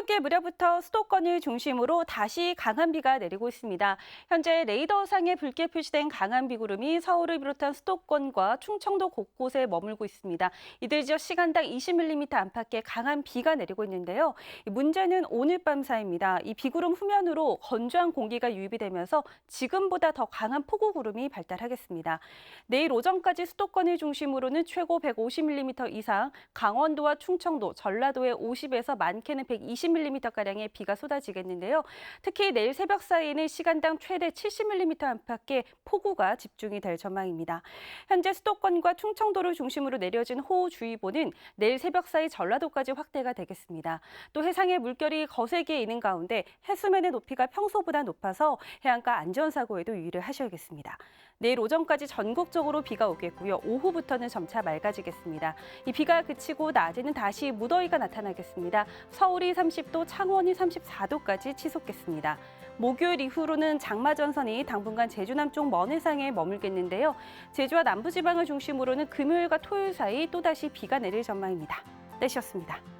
출근길 무렵부터 수도권을 중심으로 다시 강한 비가 내리고 있습니다. 현재 레이더상에 붉게 표시된 강한 비구름이 서울을 비롯한 수도권과 충청도 곳곳에 머물고 있습니다. 이들 지역 시간당 20mm 안팎의 강한 비가 내리고 있는데요. 이 문제는 오늘 밤 사이입니다. 이 비구름 후면으로 건조한 공기가 유입이 되면서 지금보다 더 강한 폭우구름이 발달하겠습니다. 내일 오전까지 수도권을 중심으로는 최고 150mm 이상, 강원도와 충청도, 전라도에 50에서 많게는 120mm 가량의 비가 쏟아지겠는데요. 특히 내일 새벽 사이에는 시간당 최대 70mm 안팎의 폭우가 집중이 될 전망입니다. 현재 수도권과 충청도를 중심으로 내려진 호우주의보는 내일 새벽 사이 전라도까지 확대가 되겠습니다. 또 해상의 물결이 거세게 있는 가운데 해수면의 높이가 평소보다 높아서 해안가 안전사고에도 유의를 하셔야겠습니다. 내일 오전까지 전국적으로 비가 오겠고요. 오후부터는 점차 맑아지겠습니다. 이 비가 그치고 낮에는 다시 무더위가 나타나겠습니다. 서울이 30 도, 창원이 34도까지 치솟겠습니다. 목요일 이후로는 장마 전선이 당분간 제주 남쪽 먼 해상에 머물겠는데요. 제주와 남부지방을 중심으로는 금요일과 토요일 사이 또다시 비가 내릴 전망입니다. 내시였습니다.